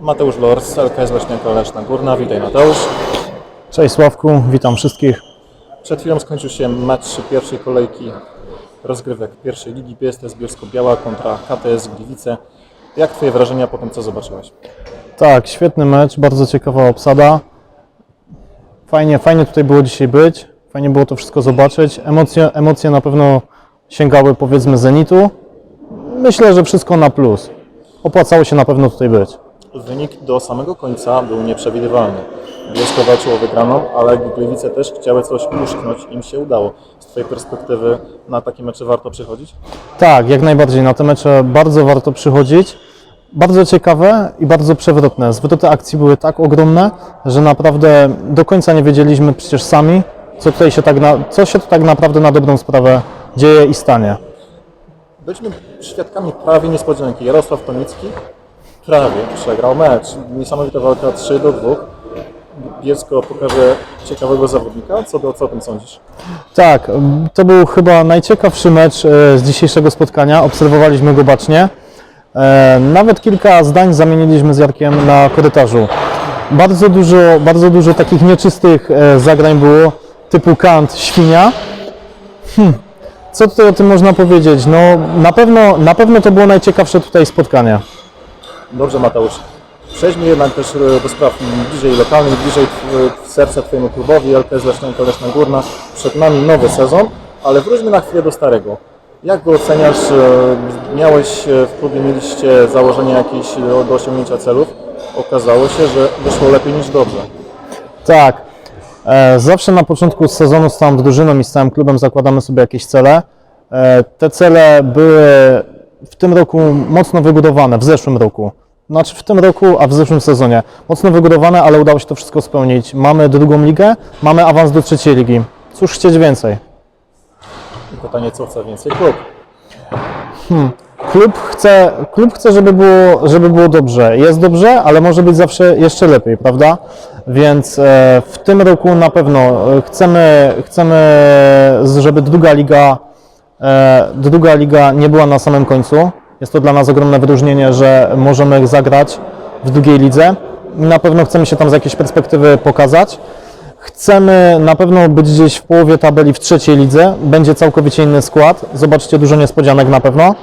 Mateusz Lors, LKS Leśniaka Leszna Górna. Witaj Mateusz. Cześć Sławku, witam wszystkich. Przed chwilą skończył się mecz pierwszej kolejki rozgrywek pierwszej ligi PSTS Bielsko-Biała kontra KTS Gliwice. Jak Twoje wrażenia po tym, co zobaczyłeś? Tak, świetny mecz, bardzo ciekawa obsada. Fajnie, fajnie tutaj było dzisiaj być, fajnie było to wszystko zobaczyć. Emocje, emocje na pewno sięgały powiedzmy zenitu. Myślę, że wszystko na plus. Opłacało się na pewno tutaj być. Wynik do samego końca był nieprzewidywalny. Bielsko walczyło wygraną, ale Gliwice też chciały coś uszknąć. Im się udało. Z Twojej perspektywy na takie mecze warto przychodzić? Tak, jak najbardziej. Na te mecze bardzo warto przychodzić. Bardzo ciekawe i bardzo przewrotne. Zwroty akcji były tak ogromne, że naprawdę do końca nie wiedzieliśmy przecież sami, co, tutaj się tak na, co się tu tak naprawdę na dobrą sprawę dzieje i stanie. Byliśmy świadkami prawie niespodzianki. Jarosław Tonicki prawie przegrał mecz. Niesamowita walka 3 do 2. Bielsko pokaże ciekawego zawodnika. Co, do, co o tym sądzisz? Tak, to był chyba najciekawszy mecz e, z dzisiejszego spotkania. Obserwowaliśmy go bacznie. E, Nawet kilka zdań zamieniliśmy z Jarkiem na korytarzu. Bardzo dużo, bardzo dużo takich nieczystych e, zagrań było, typu kant, świnia. Hm. Co tutaj o tym można powiedzieć? No, na pewno, na pewno to było najciekawsze tutaj spotkanie. Dobrze Mateusz. Przejdźmy jednak też e, do spraw bliżej lokalnych, bliżej tw- serca Twojemu klubowi, LKS Lesznianka Leszna Górna. Przed nami nowy sezon, ale wróćmy na chwilę do starego. Jak go oceniasz? E, Miałeś e, w klubie, mieliście założenia jakieś do, osiągnięcia celów. Okazało się, że wyszło lepiej niż dobrze. Tak. E, Zawsze na początku sezonu z całą drużyną i z całym klubem zakładamy sobie jakieś cele. E, Te cele były w tym roku mocno wybudowane, w zeszłym roku. Znaczy w tym roku, a w zeszłym sezonie. Mocno wybudowane, ale udało się to wszystko spełnić. Mamy drugą ligę, mamy awans do trzeciej ligi. Cóż chcieć więcej? Pytanie, co chce więcej klub? Klub chce, klub chce żeby, było, żeby było dobrze. Jest dobrze, ale może być zawsze jeszcze lepiej, prawda? Więc e, w tym roku na pewno e, chcemy, chcemy żeby druga liga, druga liga nie była na samym końcu. Jest to dla nas ogromne wyróżnienie, że możemy zagrać w drugiej lidze. Na pewno chcemy się tam z jakiejś perspektywy pokazać. Chcemy na pewno być gdzieś w połowie tabeli w trzeciej lidze. Będzie całkowicie inny skład. Zobaczcie dużo niespodzianek na pewno.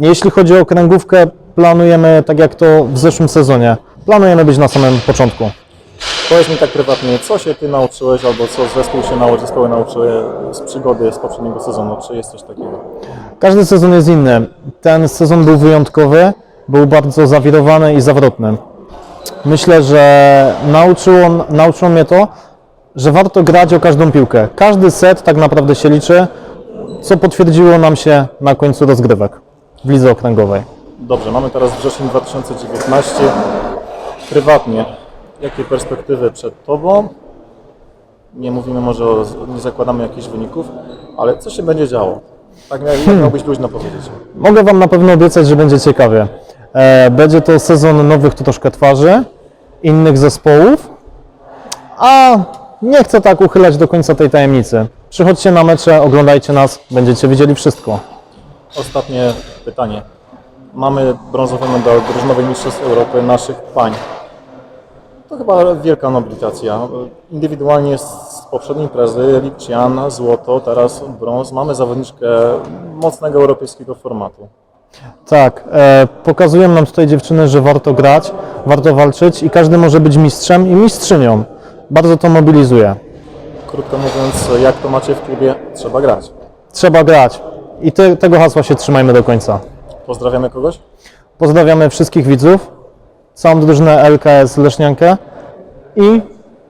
Jeśli chodzi o kręgówkę, planujemy tak jak to w zeszłym sezonie. Planujemy być na samym początku. Powiedz mi tak prywatnie, co się Ty nauczyłeś, albo co zespół się nauczył, zespoły nauczyły z przygody z poprzedniego sezonu? Czy jest coś takiego? Każdy sezon jest inny. Ten sezon był wyjątkowy, był bardzo zawirowany i zawrotny. Myślę, że nauczyło, nauczyło mnie to, że warto grać o każdą piłkę. Każdy set tak naprawdę się liczy, co potwierdziło nam się na końcu rozgrywek w lidze okręgowej. Dobrze, mamy teraz wrzesień 2019. Prywatnie, jakie perspektywy przed Tobą? Nie mówimy może o, nie zakładamy jakichś wyników, ale co się będzie działo? Tak jak jak miałbyś luźno powiedzieć. Mogę Wam na pewno obiecać, że będzie ciekawie. E, Będzie to sezon nowych troszkę twarzy, innych zespołów, a nie chcę tak uchylać do końca tej tajemnicy. Przychodźcie na mecze, oglądajcie nas, będziecie widzieli wszystko. Ostatnie pytanie. Mamy brązowy medal drużynowej Mistrzostw Europy naszych pań. To chyba wielka nobilitacja. Indywidualnie z poprzedniej imprezy Lipcian, złoto, teraz brąz. Mamy zawodniczkę mocnego europejskiego formatu. Tak, e, pokazują nam tutaj dziewczyny, że warto grać, warto walczyć i każdy może być mistrzem i mistrzynią. Bardzo to mobilizuje. Krótko mówiąc, jak to macie w klubie, trzeba grać. Trzeba grać i te, tego hasła się trzymajmy do końca. Pozdrawiamy kogoś? Pozdrawiamy wszystkich widzów, całą drużynę LKS Leszniankę i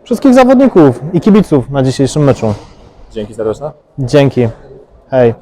wszystkich zawodników i kibiców na dzisiejszym meczu. Dzięki serdeczne. Dzięki. Hej.